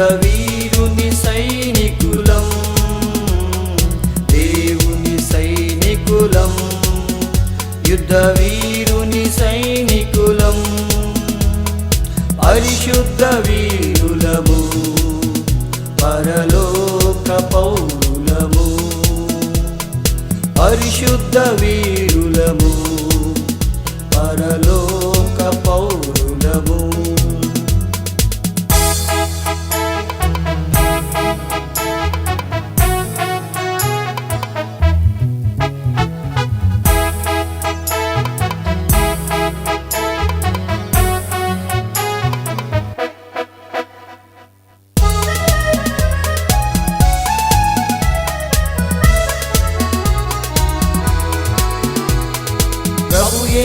యుద్ధ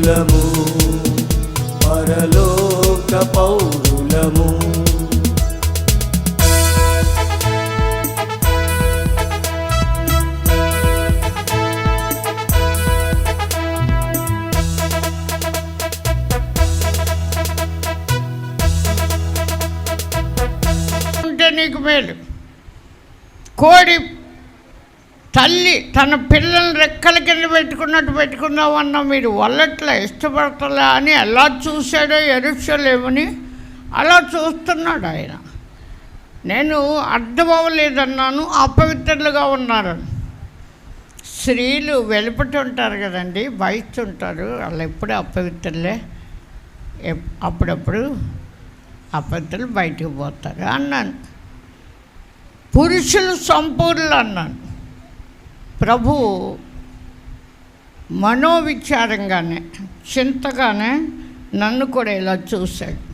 వీరులము పరలోక పౌరులము. నీకు మేలు. కోడి తల్లి తన పిల్లల్ని రెక్కల కింద పెట్టుకున్నట్టు పెట్టుకుందామన్నా మీరు వల్లట్లా ఇష్టపడతలే అని ఎలా చూశాడో ఎరుచలేమని అలా చూస్తున్నాడు ఆయన. నేను అర్థం అవ్వలేదన్నాను అపవిత్రులుగా ఉన్నారని స్త్రీలు వెలుపటి ఉంటారు కదండి బయట ఉంటారు. వాళ్ళు ఎప్పుడు అపవిత్రులే. అప్పుడప్పుడు అపవిత్రులు బయటికి పోతారు అన్నాను. పురుషులు సంపూర్ణులు అన్నాను. ప్రభు మనోవిచారంగానే చింతగానే నన్ను కూడా ఇలా చూశాడు.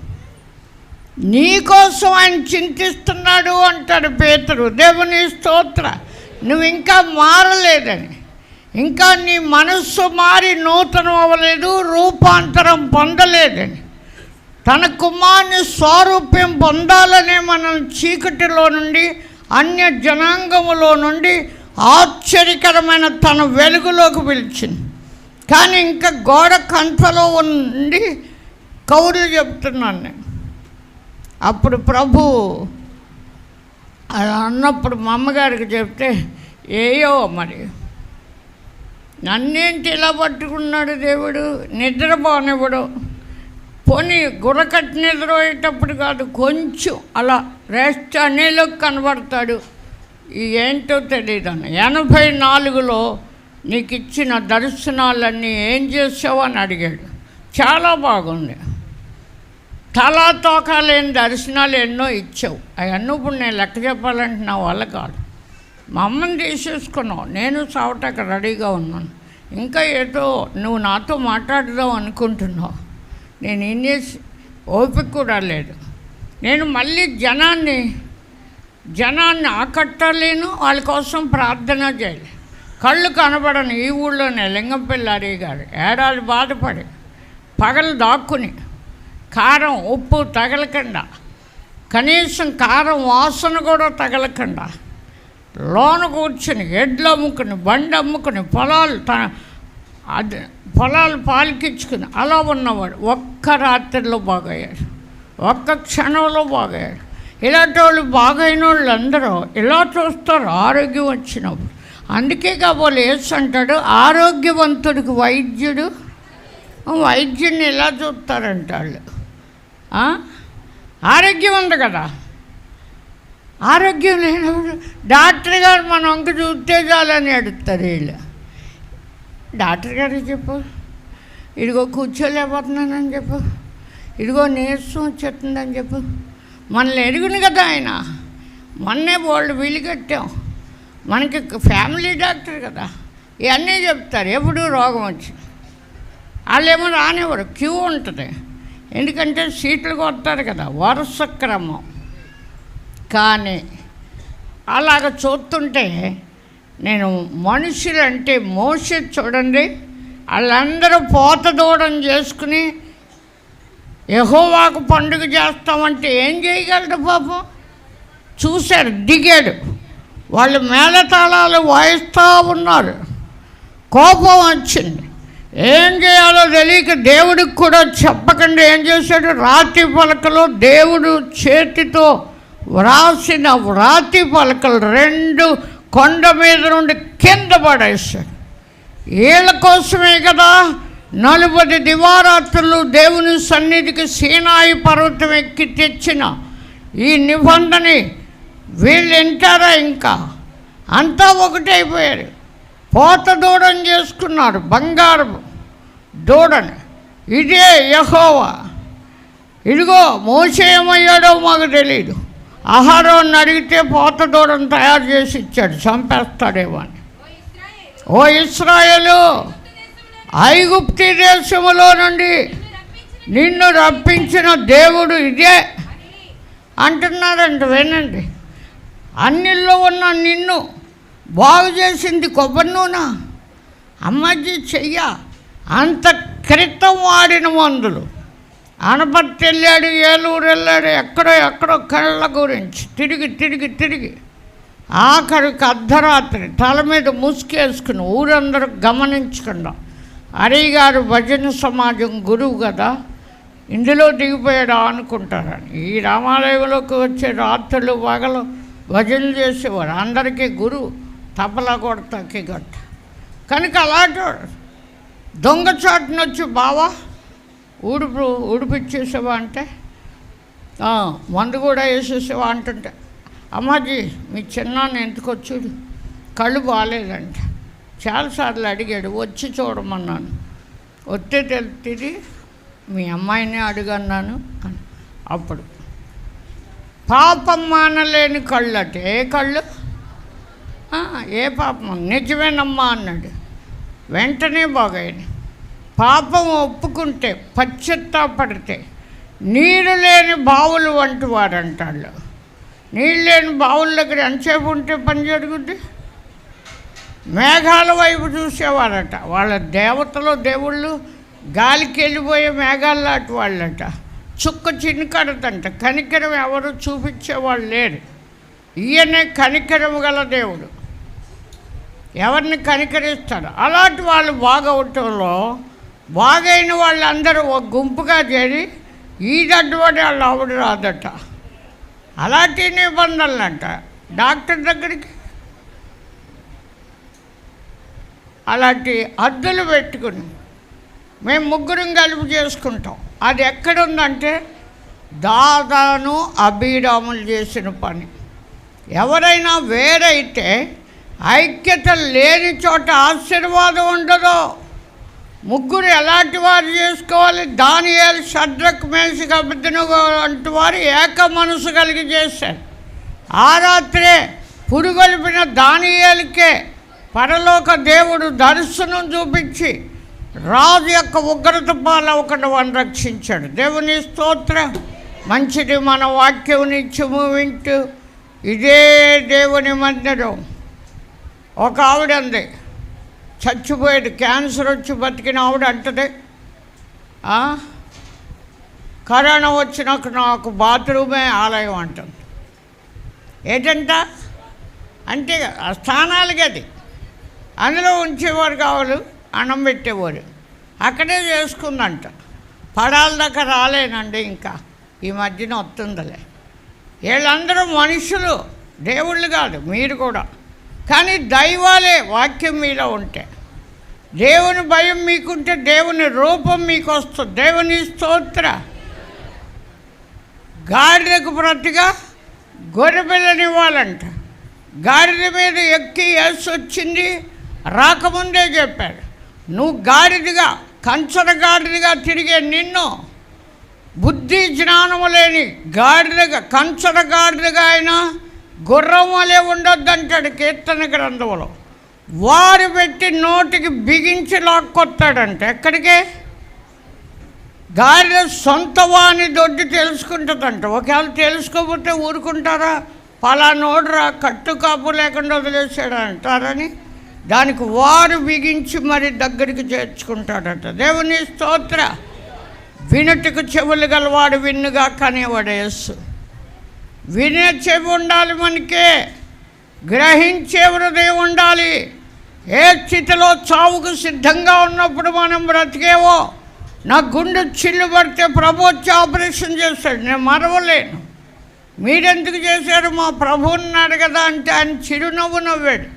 నీకోసం ఆయన చింతిస్తున్నాడు అంటాడు పేతురు. దేవుని స్తోత్ర నువ్వు ఇంకా మారలేదని. ఇంకా నీ మనస్సు మారి నూతనం అవ్వలేదు రూపాంతరం పొందలేదని. తన కుమారుని స్వారూప్యం పొందాలనే మనం చీకటిలో నుండి అన్య జనాంగములో నుండి ఆశ్చర్యకరమైన తన వెలుగులోకి పిలిచింది. కానీ ఇంకా గోడ కంటలో ఉండి కౌరులు చెప్తున్నాను నేను. అప్పుడు ప్రభు అలా అన్నప్పుడు మా అమ్మగారికి చెప్తే ఏయో మరి నన్నేంటి ఇలా పట్టుకున్నాడు దేవుడు? నిద్ర నిద్రపోనివ్వడు పోనీ గుర్రకట్టి నిద్రపోయేటప్పుడు కాదు కొంచెం అలా రెస్ట్ అనేలోకి కనబడతాడు. ఏంటో తెలియదని ఎనభై నాలుగులో నీకు ఇచ్చిన దర్శనాలన్నీ ఏం చేసావు అని అడిగాడు. చాలా బాగుంది. తలా తోక లేని దర్శనాలు ఎన్నో ఇచ్చావు. అవన్నీ ఇప్పుడు నేను లెక్క చెప్పాలంటే నా వల్ల కాదు. మా అమ్మని తీసేసుకున్నావు. నేను సావటానికి రెడీగా ఉన్నాను. ఇంకా ఏదో నువ్వు నాతో మాట్లాడదాం అనుకుంటున్నావు. నేను ఏం చేసి ఓపిక కూడా లేదు. నేను మళ్ళీ జనాన్ని జనాన్ని ఆకట్టలేను వాళ్ళ కోసం ప్రార్థన చేయాలి. కళ్ళు కనబడని ఈ ఊళ్ళోనే లింగంపల్లి గారు. ఏడాది బాధపడి పగలు దాక్కుని కారం ఉప్పు తగలకుండా. కనీసం కారం వాసన కూడా తగలకుండా. లోన కూర్చుని ఎడ్లు అమ్ముకుని బండి అమ్ముకుని పొలాలు త అది పొలాలు పాలికించుకుని అలా ఉన్నవాడు ఒక్క రాత్రిలో బాగయ్యాడు. ఒక్క క్షణంలో బాగయ్యాడు. ఇలాంటి వాళ్ళు బాగైన వాళ్ళు అందరూ ఇలా చూస్తారు ఆరోగ్యం వచ్చినప్పుడు. అందుకే కాబోలు ఏసు అంటాడు ఆరోగ్యవంతుడికి వైద్యుడు వైద్యుడిని ఎలా చూస్తారంట వాళ్ళు ఆరోగ్యం ఉంది కదా? ఆరోగ్యం లేనప్పుడు డాక్టర్ గారు మన వంక చూస్తే చాలని అడుగుతారు వీళ్ళు. డాక్టర్ గారికి చెప్పు ఇదిగో కూర్చోలేకపోతున్నానని చెప్పు ఇదిగో నీరసం వచ్చేస్తుందని చెప్పు మనల్ని ఎరుగును కదా ఆయన. మొన్నే వాళ్ళు వీలు కట్టాం. మనకి ఫ్యామిలీ డాక్టర్ కదా. ఇవన్నీ చెప్తారు. ఎప్పుడు రోగం వచ్చి. వాళ్ళేమో రానివ్వరు. క్యూ ఉంటుంది. ఎందుకంటే సీట్లు కొడతారు కదా. వరుస క్రమం కానీ అలాగ చూస్తుంటే నేను మనుషులంటే మోస చూడండి. వాళ్ళందరూ పోత దూడం చేసుకుని యహోవాకు పండుగ చేస్తామంటే ఏం చేయగలడు పాపం? చూశారు దిగాడు. వాళ్ళు మేళతాళాలు వాయిస్తూ ఉన్నారు. కోపం వచ్చింది. ఏం చేయాలో తెలియక దేవుడికి కూడా చెప్పకుండా. ఏం చేశాడు? రాతి పలకలు దేవుడు చేతితో వ్రాసిన రాతి పలకలు రెండు కొండ మీద నుండి కింద పడేశాడు. వీళ్ళ కోసమే కదా నలుబది దివారాత్రులు దేవుని సన్నిధికి సీనాయి పర్వతం ఎక్కి తెచ్చిన ఈ నిబంధన వీళ్ళు వింటారా ఇంకా? అంతా ఒకటైపోయారు. పోత దూడం చేసుకున్నారు బంగారం దూడని. ఇదే యహోవా. ఇదిగో మోసేమయ్యాడో మాకు తెలియదు ఆహారాన్ని అడిగితే పోత దూడం తయారు చేసి ఇచ్చాడు చంపేస్తాడేమో అని. ఓ ఇస్రాయలు! ఐగుప్తి దేశములో నుండి నిన్ను రప్పించిన దేవుడు ఇదే అంటున్నారంట వినండి. అన్నిల్లో ఉన్న నిన్ను బాగు చేసింది కొబ్బరి నూనె. అమ్మాజీ చెయ్య అంత క్రితం వాడిన మందులు. అనపర్తి వెళ్ళాడు ఏలూరు వెళ్ళాడు ఎక్కడో ఎక్కడో కళ్ళ గురించి. తిరిగి తిరిగి తిరిగి. ఆఖరికి అర్ధరాత్రి తల మీద ముసుకేసుకుని ఊరందరూ గమనించకుండా అరయ్య గారు భజన సమాజం గురువు కదా ఇందులో దిగిపోయాడా అనుకుంటారని. ఈ రామాలయంలోకి వచ్చే రాత్రులు పగలు భజనలు చేసేవారు. అందరికీ గురువు తపలా కొడతాకి గట్ట. కనుక అలాంటి దొంగ దొంగచాటున వచ్చి బావా ఊడుపు ఊడిపిచ్చేసావా? అంటే మందు కూడా వేసేసావా? అంటుంటే అమ్మాజీ మీ చిన్నాన్న ఎందుకు వచ్చాడు? కళ్ళు బాగాలేదంటే చాలాసార్లు అడిగాడు వచ్చి చూడమన్నాను. వస్తే తెలుస్తుంది మీ అమ్మాయినే అడుగన్నాను. అని అప్పుడు. పాపం మానలేని కళ్ళు అట ఏ కళ్ళు? ఏ పాపం? నిజమేనమ్మా అన్నాడు. వెంటనే బాగాయని పాపం ఒప్పుకుంటే పశ్చత్తాపడితే నీరు లేని బావులు వంటి వారు నీళ్ళు లేని బావుల దగ్గర ఎంతసేపు ఉంటే పని జరుగుద్ది? మేఘాల వైపు చూసేవారట వాళ్ళ దేవతలు దేవుళ్ళు గాలికి వెళ్ళిపోయే మేఘాలు లాంటి వాళ్ళట. చుక్క చిన్నకడతంట కనికరం ఎవరు చూపించేవాళ్ళు లేరు. ఈయనే కనికరం గల దేవుడు. ఎవరిని కనికరిస్తాడు అలాంటి వాళ్ళు బాగవటంలో బాగైన వాళ్ళందరూ ఒక గుంపుగా చేరి ఈ దడ్డుబడి వాళ్ళు ఆవిడ రాదట. అలాంటి నిబంధనలంట. డాక్టర్ దగ్గరికి అలాంటి అద్దులు పెట్టుకుని మేము ముగ్గురం కలిపి చేసుకుంటాం. అది ఎక్కడుందంటే దాదాను అభిరాములు చేసిన పని. ఎవరైనా వేరైతే ఐక్యత లేని చోట ఆశీర్వాదం ఉండదు. ముగ్గురు ఎలాంటి వారు చేసుకోవాలి? దానియాలు షడ్రక్ మేసి అబద్ధను వంటి వారు ఏక మనసు కలిగి చేశారు. ఆ రాత్రే పురుగొలిపిన దానియాలకే పరలోక దేవుడు దర్శనం చూపించి రాజు యొక్క ఉగ్రత పాల ఒకటి వన్ రక్షించాడు. దేవుని స్తోత్ర మంచిది మన వాక్యం నిత్యము వింటూ ఇదే దేవుని మధ్యలో ఒక ఆవిడ అంది చచ్చిపోయేది క్యాన్సర్ వచ్చి బతికిన ఆవిడ అంటది కరోనా వచ్చినాక నాకు బాత్రూమే ఆలయం అంటుంది. ఏంటంట? అంటే ఆ స్థానాలకి అది. అందులో ఉంచేవారు కావాలి అన్నం పెట్టేవారు అక్కడే చేసుకుందంట. పడాల దాకా రాలేనండి ఇంకా. ఈ మధ్యన వస్తుందిలే. వీళ్ళందరూ మనుషులు దేవుళ్ళు కాదు మీరు కూడా. కానీ దైవాలే వాక్యం మీలో ఉంటే. దేవుని భయం మీకుంటే దేవుని రూపం మీకు వస్తుంది దేవుని స్తోత్ర. గాడిదకు ప్రతిగా గొర్రె గాడిద మీద ఎక్కి వేసి వచ్చింది రాకముందే చెప్పాడు నువ్వు గాడిదిగా కంచర గాడిదిగా తిరిగే నిన్ను బుద్ధి జ్ఞానము లేని గాడిదగా కంచర గాడిదగా అయినా గుర్రం వలె ఉండొద్దంటాడు కీర్తన గ్రంథంలో. వారు పెట్టి నోటికి బిగించి లాక్కొస్తాడంట ఎక్కడికే? గాడిద సొంత వాని దొడ్డి తెలుసుకుంటుందంట. ఒకవేళ తెలుసుకోకపోతే ఊరుకుంటారా? పలానోడురా కట్టు కాపు లేకుండా వదిలేసాడు అంటారని దానికి వారు బిగించి మరి దగ్గరికి చేర్చుకుంటాడట. దేవుని స్తోత్ర. వినటుకు చెవులు గలవాడు విన్నుగా కనేవాడు యేసు. వినే చెవి ఉండాలి మనకే. గ్రహించే హృదయం ఉండాలి. ఏ స్థితిలో చావుకు సిద్ధంగా ఉన్నప్పుడు మనం బ్రతికేవో. నా గుండె చిల్లు పడితే ప్రభు వచ్చి ఆపరేషన్ చేస్తాడు. నేను మరవలేను. మీరెందుకు చేశారు? మా ప్రభు అడగదా కదా అంటే ఆయన చిరునవ్వు నవ్వాడు.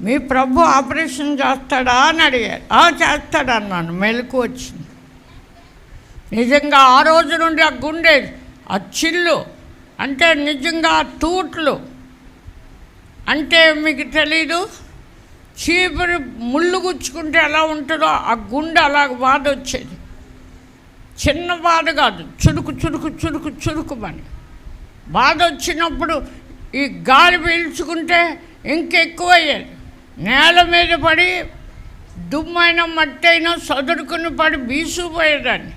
మీ ప్రభు ఆపరేషన్ చేస్తాడా? అని అడిగారు. "ఆ, చేస్తాడన్నాను. మెలకు వచ్చింది. నిజంగా ఆ రోజు నుండి ఆ గుండె ఆ చిల్లు అంటే నిజంగా ఆ తూట్లు అంటే మీకు తెలీదు చీపురు ముళ్ళు గుచ్చుకుంటే ఎలా ఉంటుందో ఆ గుండె అలా బాధ వచ్చేది చిన్న బాధ కాదు చురుకు చురుకు చురుకు చురుకుమని. బాధ వచ్చినప్పుడు ఈ గాలి పీల్చుకుంటే ఇంకెక్కువయ్యేది. నేల మీద పడి దుమ్మైన మట్టి అయినా సదురుకుని పడి బీసుకుపోయేదాన్ని.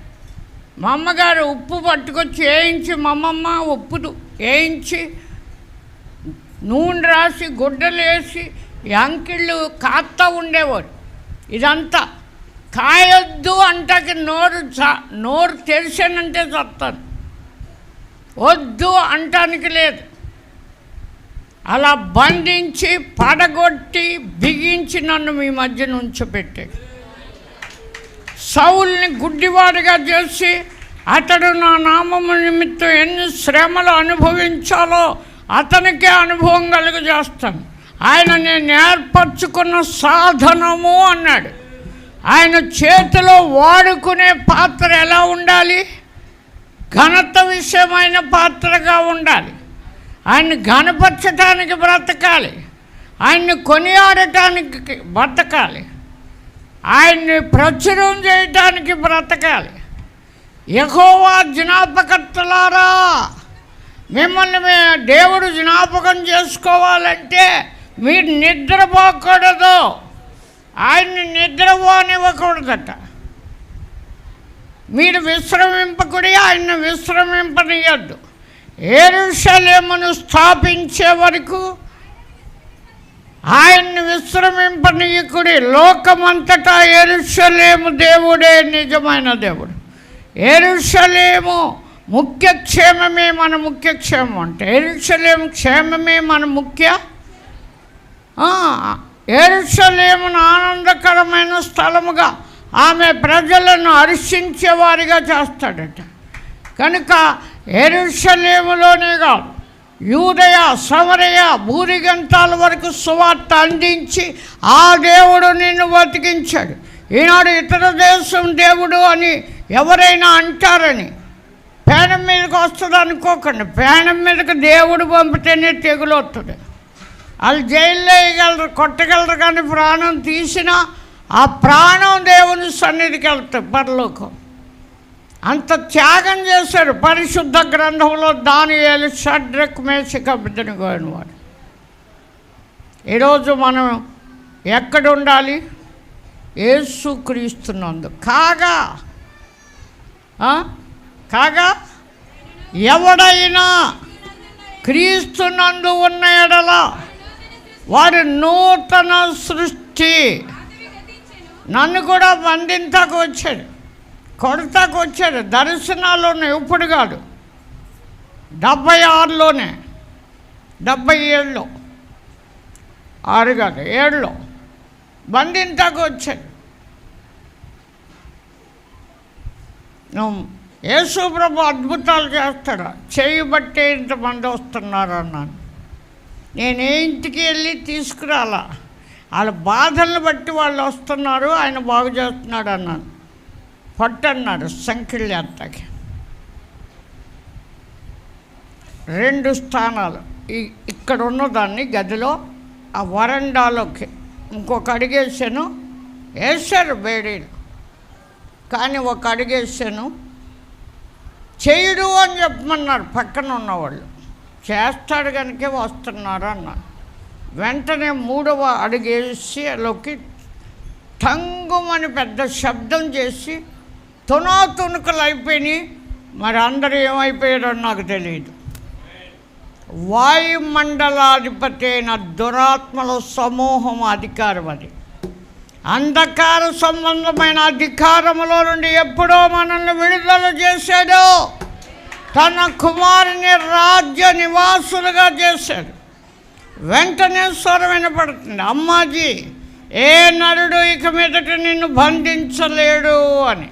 మా అమ్మగారు ఉప్పు పట్టుకొచ్చి వేయించి మా అమ్మమ్మ ఉప్పు వేయించి నూనె రాసి గుడ్డలు వేసి యాంకిళ్ళు అంకిళ్ళు కాస్తా ఉండేవారు. ఇదంతా కాయొద్దు అంటకి నోరు చ- నోరు తెరిచానంటే చస్తాను వద్దు అంటానికి లేదు. అలా బంధించి పడగొట్టి బిగించి నన్ను మీ మధ్య ఉంచబెట్టాడు సౌల్ని గుడ్డివాడిగా చేసి అతడు నా నామము నిమిత్తం ఎన్ని శ్రమలు అనుభవించాలో అతనికే అనుభవం కలుగజేస్తాను. ఆయన నేను ఏర్పరచుకున్న సాధనము అన్నాడు. ఆయన చేతిలో వాడుకునే పాత్ర ఎలా ఉండాలి? ఘనత విషయమైన పాత్రగా ఉండాలి. ఆయన్ని ఘనపరచటానికి బ్రతకాలి. ఆయన్ని కొనియాడటానికి బ్రతకాలి. ఆయన్ని ప్రచురం చేయటానికి బ్రతకాలి. ఎహోవా జ్ఞాపకర్తలారా మిమ్మల్ని మీ దేవుడు జ్ఞాపకం చేసుకోవాలంటే మీరు నిద్రపోకూడదు. ఆయన్ని నిద్రపోనివ్వకూడదట. మీరు విశ్రమింపకుడి ఆయన విశ్రమింపనీయద్దు. ఏరుషలేమును స్థాపించే వరకు ఆయన్ని విశ్రమింపనీయకుడి లోకమంతటా ఎరుషలేము దేవుడే నిజమైన దేవుడు. ఎరుషలేము ముఖ్య క్షేమమే మన ముఖ్య క్షేమం అంటే ఎరుషలేము క్షేమమే మన ముఖ్య ఎరుషలేమును ఆనందకరమైన స్థలముగా ఆమె ప్రజలను హర్షించేవారిగా చేస్తాడట. కనుక ఎరుషలేములోనేగా యూదయ సమరయ భూరిగంతాల వరకు సువార్త అందించి ఆ దేవుడు నిన్ను బతికించాడు. ఈనాడు ఇతర దేశం దేవుడు అని ఎవరైనా అంటారని. పేనం మీదకి వస్తుంది అనుకోకండి. పేనం మీదకి దేవుడు పంపితేనే తెగులు వస్తుంది. వాళ్ళు జైల్లో వేయగలరు కొట్టగలరు కానీ ప్రాణం తీసినా ఆ ప్రాణం దేవుని సన్నిధికి వెళ్తాయి పరలోకం. అంత త్యాగం చేశాడు. పరిశుద్ధ గ్రంథంలో దాని షడ్రక్ మేసిక బిడ్డను వాడు ఈరోజు మనం ఎక్కడ ఉండాలి ఏసుక్రీస్తున్నందు కాగా? కాగా? ఎవడైనా క్రీస్తునందు ఉన్న ఎడల వారి నూతన సృష్టి నన్ను కూడా బంధింతాకు వచ్చాడు. కొడతాకు వచ్చాడు దర్శనాల్లోనే ఇప్పుడు కాదు. డెబ్బై ఆరులోనే డెబ్బై ఏళ్ళలో ఆరు కాదు ఏడులో. బంధింతాకు వచ్చాడు యేసు ప్రభు అద్భుతాలు చేస్తాడా? చేయబట్టే ఇంతమంది వస్తున్నారు అన్నాను నేను ఏ ఇంటికి వెళ్ళి తీసుకురాలా? వాళ్ళ బాధలను బట్టి వాళ్ళు వస్తున్నారు ఆయన బాగు చేస్తున్నాడు అన్నాను పట్టు అన్నాడు రెండు స్థానాలు. ఈ ఇక్కడ ఉన్నదాన్ని గదిలో ఆ వరండాలోకి ఇంకొక అడిగేసాను వేశారు బేడీలు. కానీ ఒక అడిగేసాను చేయడు అని చెప్పమన్నారు పక్కన ఉన్నవాళ్ళు చేస్తాడు కనుక వస్తున్నారు అన్నారు వెంటనే మూడవ అడుగేసి లోకి టంగుమని పెద్ద శబ్దం చేసి తునాతునుకలు అయిపోయినాయి మరి అందరూ ఏమైపోయారో నాకు తెలియదు వాయుమండలాధిపతి అయిన దురాత్మల సమూహం అధికారం అది. అంధకార సంబంధమైన అధికారములో నుండి ఎప్పుడో మనల్ని విడుదల చేశాడు తన కుమారుని రాజ్య నివాసులుగా చేశాడు. వెంటనే స్వరం వినపడుతుంది అమ్మాజీ ఏ నరుడు ఇక మీదట నిన్ను బంధించలేడు అని.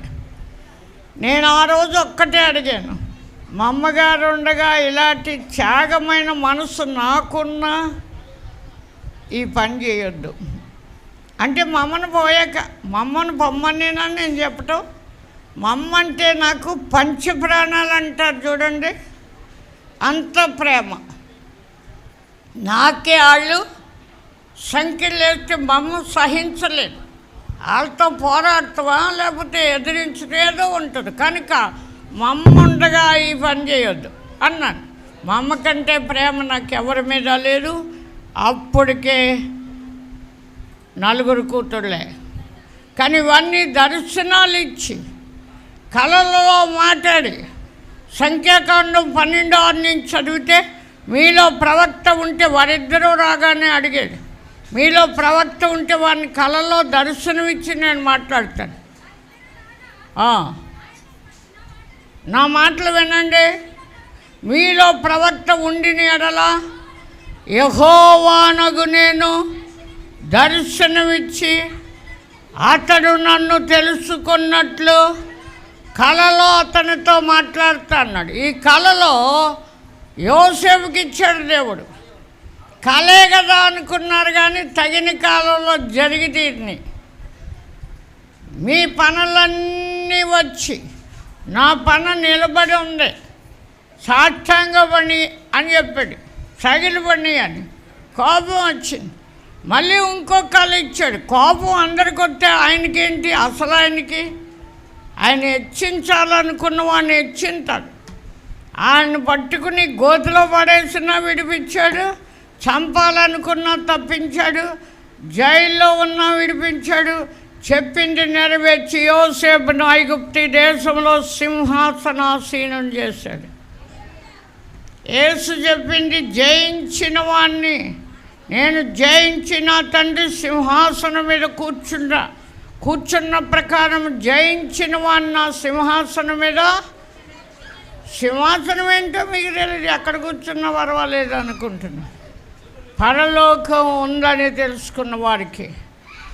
నేను ఆ రోజు ఒక్కటే అడిగాను. మా అమ్మగారు ఉండగా ఇలాంటి త్యాగమైన మనసు నాకున్నా ఈ పని చేయొద్దు. అంటే మమ్మను పోయాక మమ్మను పొమ్మనేనా నేను చెప్పటం? మమ్మంటే అంటే నాకు పంచ ప్రాణాలు అంటారు చూడండి. అంత ప్రేమ. నాకే వాళ్ళు సంఖ్యలు వేస్తే మమ్మ సహించలేదు. వాళ్ళతో పోరాడతావా? లేకపోతే ఎదిరించడం ఏదో ఉంటుంది. కనుక మా ఉండగా ఈ పని చేయొద్దు అన్నాను. మా అమ్మ కంటే ప్రేమ నాకు ఎవరి మీద లేదు. అప్పటికే నలుగురు కూతుళ్ళే. కానీ ఇవన్నీ దర్శనాలు ఇచ్చి కళలలో మాట్లాడి సంఖ్యాకాండం పన్నెండో నుంచి చదివితే మీలో ప్రవక్త ఉంటే వారిద్దరూ రాగానే అడిగాడు మీలో ప్రవక్త ఉంటే వారిని కళలో దర్శనం ఇచ్చి నేను మాట్లాడతాను. నా మాటలు వినండి. మీలో ప్రవక్త ఉండిన ఎడలా యహోవానగు నేను దర్శనమిచ్చి అతడు నన్ను తెలుసుకున్నట్లు కళలో అతనితో మాట్లాడుతా అన్నాడు ఈ కళలో యోసేపుకి ఇచ్చాడు దేవుడు. కలే కదా అనుకున్నారు కానీ తగిన కాలంలో జరిగి తీరిని. మీ పనులన్నీ వచ్చి నా పని నిలబడి ఉంది. సాష్టాంగపడి అని చెప్పాడు. సగిలిపడి అని. కోపం వచ్చింది. మళ్ళీ ఇంకో కళ ఇచ్చాడు. కోపం అందరికి వస్తే ఆయనకేంటి? అసలు ఆయనకి? ఆయన హెచ్చించాలనుకున్న వాడిని హెచ్చింటాడు ఆయన పట్టుకుని గోతిలో పడేసినా విడిపించాడు. చంపాలనుకున్నా తప్పించాడు జైల్లో ఉన్నా విడిపించాడు చెప్పింది నెరవేర్చి యోసేపు నాయగుప్తి దేశంలో సింహాసనాసీనం చేశాడు. యేసు చెప్పింది జయించిన వాణ్ణి నేను జయించిన తండ్రి సింహాసనం మీద కూర్చున్నా. కూర్చున్న ప్రకారం జయించిన వాడిని నా సింహాసనం మీద. సింహాసనం ఏంటో మీకు తెలియదు ఎక్కడ కూర్చున్న పర్వాలేదు అనుకుంటున్నా. పరలోకం ఉందని తెలుసుకున్న వారికి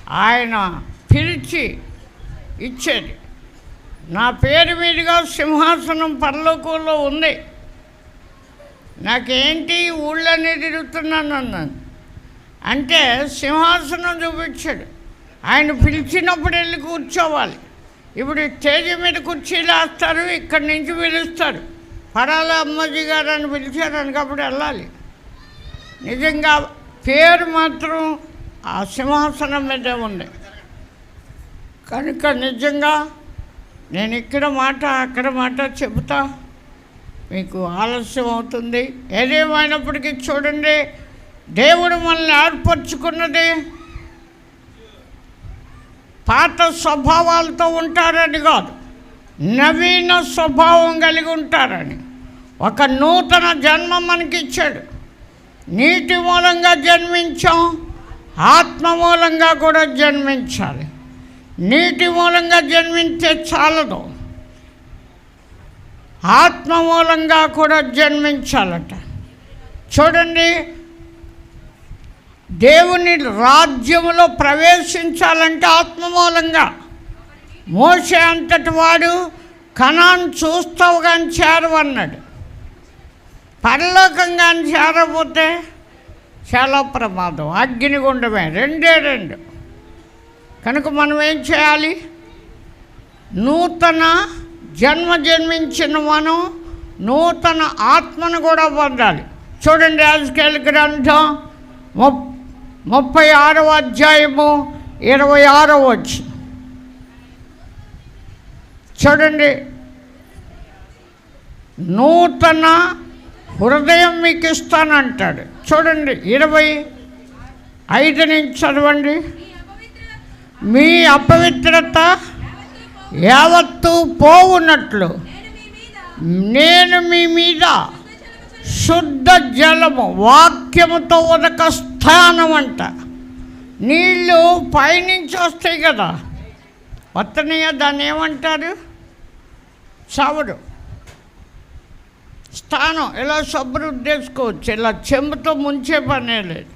ఆయన పిలిచి ఇచ్చేది. నా పేరు మీదుగా సింహాసనం పరలోకంలో ఉంది. నాకేంటి ఊళ్ళనే తిరుగుతున్నాను అన్నాను అంటే సింహాసనం చూపించాడు. ఆయన పిలిచినప్పుడు వెళ్ళి కూర్చోవాలి. ఇప్పుడు స్టేజ్ మీద కుర్చీలు వేస్తారు ఇక్కడి నుంచి పిలుస్తారు. పరాల అమ్మజీ గారు అని పిలిచారు అనుకప్పుడు వెళ్ళాలి. నిజంగా పేరు మాత్రం ఆ సింహాసనం మీదే ఉంది. కనుక నిజంగా నేను ఇక్కడ మాట అక్కడ మాట చెబుతా మీకు ఆలస్యం అవుతుంది. ఏదేమైనప్పటికీ చూడండి దేవుడు మనల్ని ఏర్పరచుకున్నది పాత స్వభావాలతో ఉంటారని కాదు నవీన స్వభావం కలిగి ఉంటారని. ఒక నూతన జన్మ మనకి ఇచ్చాడు నీటి మూలంగా జన్మించాం ఆత్మ మూలంగా కూడా జన్మించాలి. నీటి మూలంగా జన్మించే చాలదు. ఆత్మ మూలంగా కూడా జన్మించాలట. చూడండి దేవుని రాజ్యములో ప్రవేశించాలంటే ఆత్మ మూలంగా. మోసే అంతటి వాడు కణాన్ని చూస్తావు కానీ చేరవన్నాడు. పరలోకం కానీ చేరకపోతే చాలా ప్రమాదం. అగ్నిగుండమే. రెండే రెండు. కనుక మనం ఏం చేయాలి? నూతన జన్మ జన్మించిన మనం నూతన ఆత్మను కూడా పొందాలి. చూడండి రాజకీయాల గ్రంథం ముప్ ముప్పై ఆరవ అధ్యాయము ఇరవై ఆరవ వచ్చి చూడండి. నూతన హృదయం మీకు ఇస్తానంటాడు. చూడండి ఇరవై ఐదు నుంచి చదవండి. మీ అపవిత్రత యావత్తు పోవున్నట్లు నేను మీ మీద శుద్ధ జలము వాక్యముతో ఉదక స్థానం అంట నీళ్ళు పైనుంచి వస్తాయి కదా. వస్తున్నాయా దాన్ని ఏమంటారు? చవడు. స్థానం ఇలా శుభ్రం చేసుకోవచ్చు. ఇలా చెంబుతో ముంచే పనే లేదు.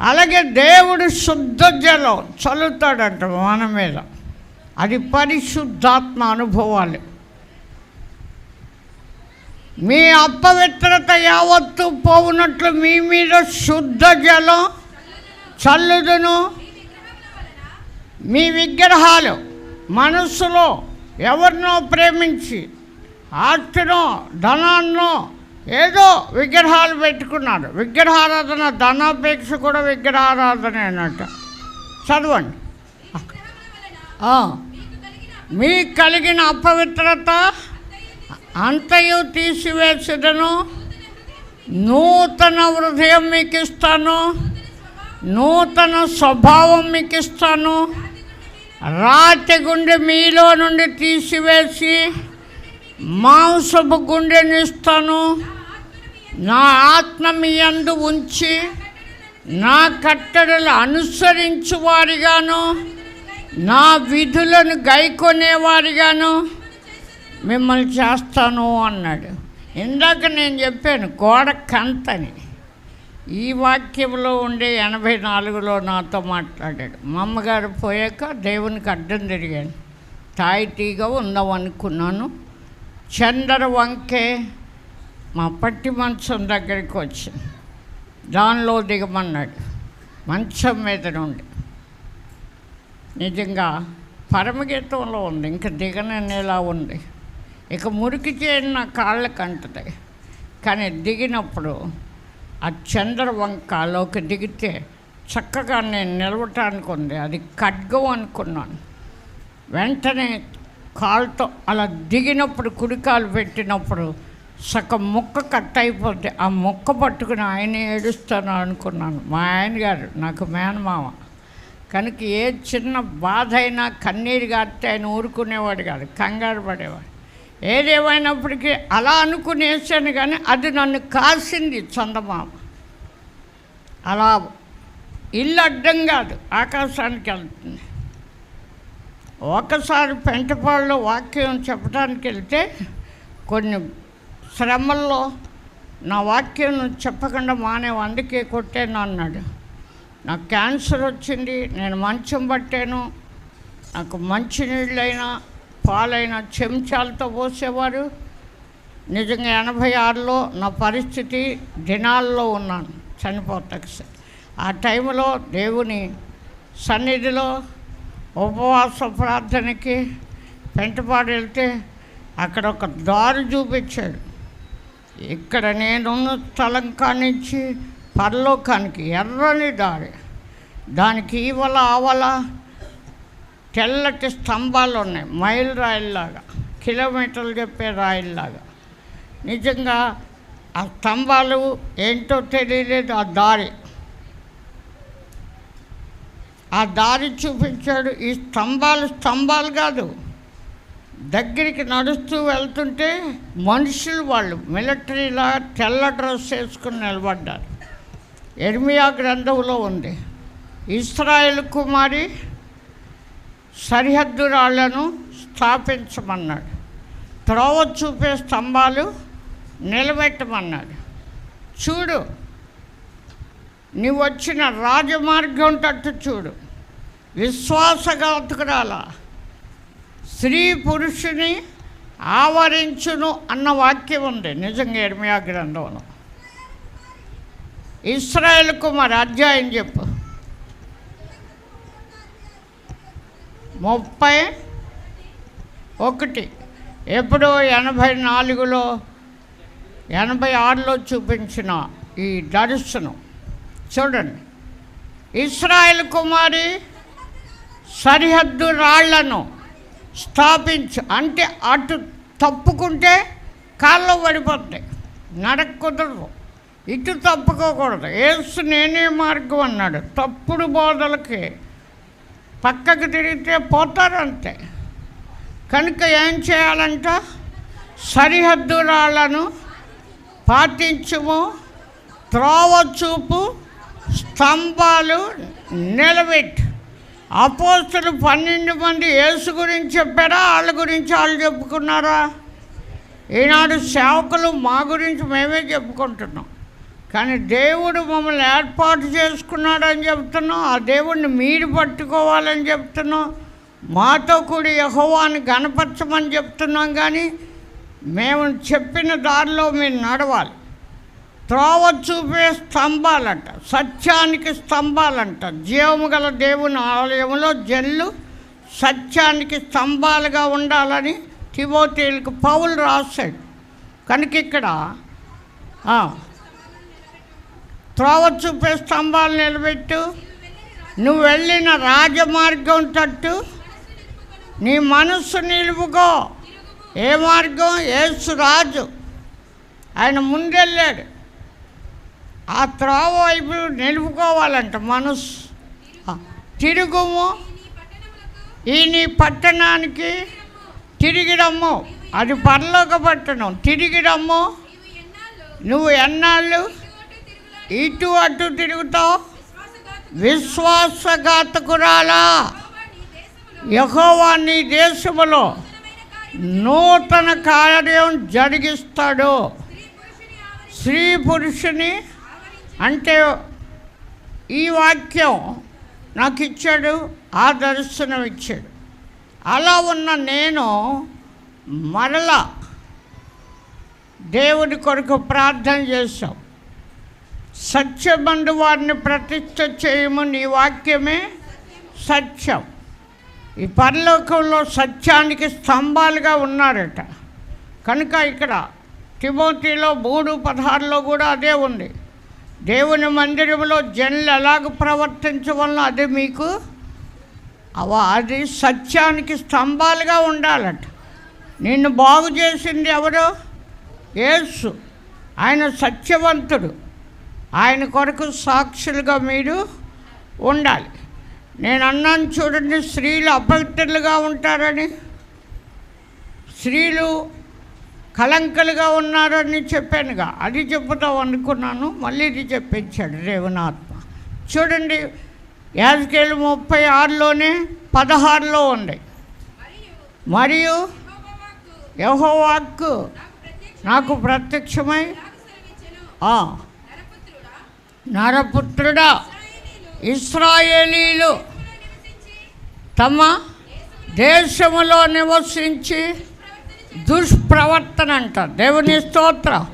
అలాగే దేవుడు శుద్ధ జలం చల్లుతాడంట మన మీద. అది పరిశుద్ధాత్మ అనుభవాలు. మీ అపవిత్రత యావత్తు పోవునట్లు మీ మీద శుద్ధ జలం చల్లుదును. మీ విగ్రహాలు మనస్సులో ఎవరినో ప్రేమించి ఆస్తినో ధనాన్నో ఏదో విగ్రహాలు పెట్టుకున్నారు విగ్రహారాధన ధనాపేక్ష కూడా విగ్రహారాధన అన్నట్ట. చదవండి. మీకు కలిగిన అపవిత్రత అంతయు తీసివేసేదను. నూతన హృదయం మీకు ఇస్తాను నూతన స్వభావం మీకు ఇస్తాను రాతి గుండె మీలో నుండి తీసివేసి మాంసపు గుండెనిస్తాను నా ఆత్మ మీ అందు ఉంచి నా కట్టడలు అనుసరించు వారిగాను నా విధులను గైకొనేవారిగాను మిమ్మల్ని చేస్తాను అన్నాడు. ఇందాక నేను చెప్పాను గోడ కంతని. ఈ వాక్యంలో ఉండే ఎనభై నాలుగులో నాతో మాట్లాడాడు. మా అమ్మగారు పోయాక దేవునికి అడ్డం తిరిగాను. తాయితీగా ఉందామనుకున్నాను చందర వంకే మా పట్టి మంచం దగ్గరికి వచ్చింది దానిలో దిగమన్నాడు. మంచం మీద నుండి. నిజంగా పరమగీతంలో ఉంది. ఇంకా దిగననేలా ఉంది. ఇక మురికి చేయని నా కాళ్ళకి అంటది కానీ దిగినప్పుడు ఆ చంద్ర వంకలోకి దిగితే చక్కగా నేను నిలవటానికి ఉంది. అది ఖడ్గం అనుకున్నాను. వెంటనే కాలుతో అలా దిగినప్పుడు కుడికాలు పెట్టినప్పుడు సగం ముక్క కట్ అయిపోతే ఆ ముక్క పట్టుకుని ఆయన ఏడుస్తాను అనుకున్నాను. మా ఆయన గారు నాకు మేనమామ కనుక ఏ చిన్న బాధ అయినా కన్నీరు కాస్తే ఆయన ఊరుకునేవాడు కాదు కంగారు పడేవాడు. ఏదేమైనప్పటికీ అలా అనుకునేసాను కానీ అది నన్ను కాసింది చందమామ. అలా ఇల్లు అడ్డం కాదు ఆకాశానికి వెళ్తుంది. ఒకసారి పెంటపాళ్ళు వాక్యం చెప్పడానికి వెళ్తే కొన్ని శ్రమల్లో నా వాక్యం చెప్పకుండా మానేవు అందుకే కొట్టాను అన్నాడు. నాకు క్యాన్సర్ వచ్చింది నేను మంచం పట్టాను నాకు మంచినీళ్ళైనా పాలైనా చెంచాలతో పోసేవారు. నిజంగా ఎనభై ఆరులో నా పరిస్థితి దినాల్లో ఉన్నాను చనిపోతాక. ఆ టైంలో దేవుని సన్నిధిలో ఉపవాస ప్రార్థనకి పెంటపాడు వెళ్తే అక్కడ ఒక దారి చూపించాడు. ఇక్కడ నేనున్న స్థలం కానించి పరలోకానికి ఎర్రని దారి. దానికి ఈవల ఆవల తెల్లటి స్తంభాలు ఉన్నాయి మైల్ రాయిల్లాగా కిలోమీటర్లు చెప్పే రాయిల్లాగా. నిజంగా ఆ స్తంభాలు ఏంటో తెలియలేదు ఆ దారి. ఆ దారి చూపించాడు. ఈ స్తంభాలు స్తంభాలు కాదు. దగ్గరికి నడుస్తూ వెళ్తుంటే మనుషులు వాళ్ళు మిలిటరీలా తెల్ల డ్రెస్ వేసుకుని నిలబడ్డారు. ఎర్మియా గ్రంథంలో ఉంది. ఇస్రాయేల్ కుమారి సరిహద్దు రాళ్ళను స్థాపించమన్నాడు. త్రోవ చూపే స్తంభాలు నిలబెట్టమన్నాడు. చూడు నీవు వచ్చిన రాజమార్గం తట్టు చూడు. విశ్వాసఘాతకురాల స్త్రీ పురుషుని ఆవరించును అన్న వాక్యం ఉంది నిజంగా ఎర్మియా గ్రంథంలో. ఇస్రాయేల్ కుమార్ అధ్యాయం చెప్పు. ముప్పై ఒకటి. ఎప్పుడో ఎనభై నాలుగులో ఎనభై ఆరులో చూపించిన ఈ దర్శనం. చూడండి. ఇస్రాయల్ కుమారి సరిహద్దు రాళ్ళను స్థాపించు అంటే అటు తప్పుకుంటే కాళ్ళు పడిపోతాయి. నడక కుదరదు ఇటు తప్పుకోకూడదు. ఏసు నేనే మార్గం అన్నాడు. తప్పుడు బోధలకి పక్కకు తిరిగితే పోతారంతే. కనుక ఏం చేయాలంట? సరిహద్దు రాళ్ళను పాటించము. త్రోవ చూపు స్తంభాలు నిలబెట్టు. అపోస్తులు పన్నెండు మంది యేసు గురించి చెప్పారా? వాళ్ళ గురించి వాళ్ళు చెప్పుకున్నారా? ఈనాడు సేవకులు మా గురించి మేమే చెప్పుకుంటున్నాం. కానీ దేవుడు మమ్మల్ని ఏర్పాటు చేసుకున్నాడని చెప్తున్నాం. ఆ దేవుడిని మీరు పట్టుకోవాలని చెప్తున్నాం. మాతో కూడి యహోవాన్ని గణపరచమని చెప్తున్నాం. కానీ మేము చెప్పిన దారిలో మీరు నడవాలి. త్రోవ చూపే స్తంభాలంట సత్యానికి స్తంభాలంట. జీవము గల దేవుని ఆలయంలో జల్లు సత్యానికి స్తంభాలుగా ఉండాలని తిమోతేలకు పౌలు రాశాడు. కనుక ఇక్కడ త్రోవ చూపే స్తంభాలు నిలబెట్టు నువ్వు వెళ్ళిన రాజమార్గం తట్టు నీ మనస్సు నిలుపుకో ఏ మార్గం? ఏసు రాజు ఆయన ముందెళ్ళాడు. ఆ త్రోవ వైపు నిలుపుకోవాలంట మనసు. తిరుగుము. ఈ నీ పట్టణానికి తిరిగి రమ్ము. అది పరలోక పట్టణం. తిరిగి రమ్ము. నువ్వు ఎన్నాళ్ళు ఇటు అటు తిరుగుతావు? విశ్వాసఘాతకురాలా. యహోవా నీ దేశంలో నూతన కార్యం జరిగిస్తాడు. స్త్రీ పురుషుని అంటే ఈ వాక్యం నాకు ఇచ్చాడు ఆ దర్శనం ఇచ్చాడు అలా ఉన్న నేను మరలా దేవుడి కొరకు ప్రార్థన చేశాం. సత్యబంధు వారిని ప్రతిష్ట చేయము నీ వాక్యమే సత్యం. ఈ పరలోకంలో సత్యానికి స్తంభాలుగా ఉన్నారట. కనుక ఇక్కడ తిమోతిలో మూడు పదహారులో కూడా అదే ఉంది. దేవుని మందిరంలో జనులు ఎలాగ ప్రవర్తించవలన అది మీకు అవ అది సత్యానికి స్తంభాలుగా ఉండాలట. నిన్ను బాగు చేసింది ఎవరు? యేసు. ఆయన సత్యవంతుడు. ఆయన కొరకు సాక్షులుగా మీరు ఉండాలి. నేను అన్నాను చూడండి స్త్రీలు అపవిత్రులుగా ఉంటారని. స్త్రీలు కలంకలుగా ఉన్నారని చెప్పానుగా. అది చెప్పుదాం అనుకున్నాను. మళ్ళీ ఇది చెప్పించాడు రేవనాత్మ చూడండి యాజకేళ్ళు ముప్పై ఆరులోనే పదహారులో ఉంది. మరియు యహోవాక్కు నాకు ప్రత్యక్షమై నరపుత్రుడా ఇస్రాయేలీలు తమ దేశములో నివసించి దుష్ప్రవర్తన అంట దేవుని స్తోత్రం.